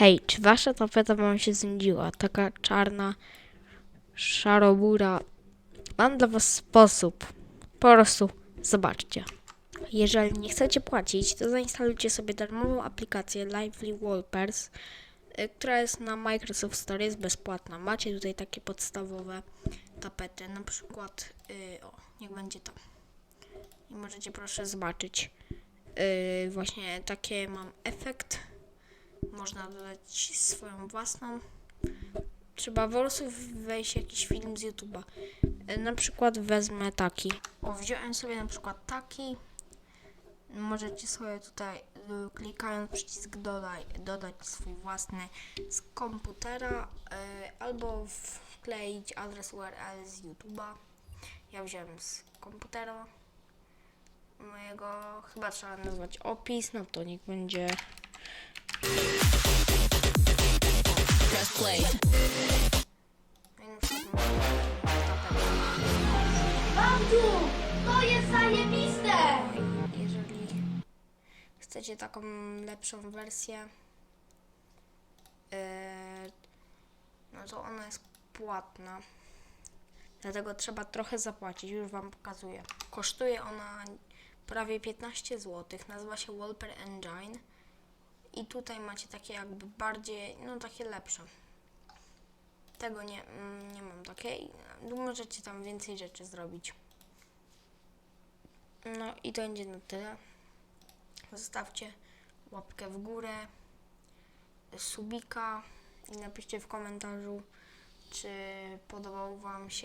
Hej, czy wasza tapeta wam się znudziła? Taka czarna, szarobura. Mam dla was sposób. Po prostu zobaczcie. Jeżeli nie chcecie płacić, to zainstalujcie sobie darmową aplikację Lively Wallpers, y, która jest na Microsoft Store, jest bezpłatna. Macie tutaj takie podstawowe tapety, na przykład, y, o, niech będzie to. I możecie proszę zobaczyć. Y, właśnie takie mam efekt. Można dodać swoją własną. Trzeba po prostu wejść jakiś film z YouTube'a. Y, Na przykład wezmę taki. O, wziąłem sobie na przykład taki. Możecie sobie tutaj y, klikając przycisk dodaj, dodać swój własny z komputera y, albo wkleić adres URL z YouTube'a. Ja wziąłem z komputera mojego, chyba trzeba nazwać opis, no to niech będzie Press play. Babciu, to jest zajebiste! Jeżeli chcecie taką lepszą wersję, yy, no to ona jest płatna. Dlatego trzeba trochę zapłacić, już Wam pokazuję. Kosztuje ona prawie 15 zł. Nazywa się Wallpaper Engine. I tutaj macie takie jakby bardziej, no takie lepsze. Tego nie, mm, nie mam takiej. Możecie tam więcej rzeczy zrobić. No i to będzie na tyle. Zostawcie łapkę w górę, subika i napiszcie w komentarzu, czy podobał Wam się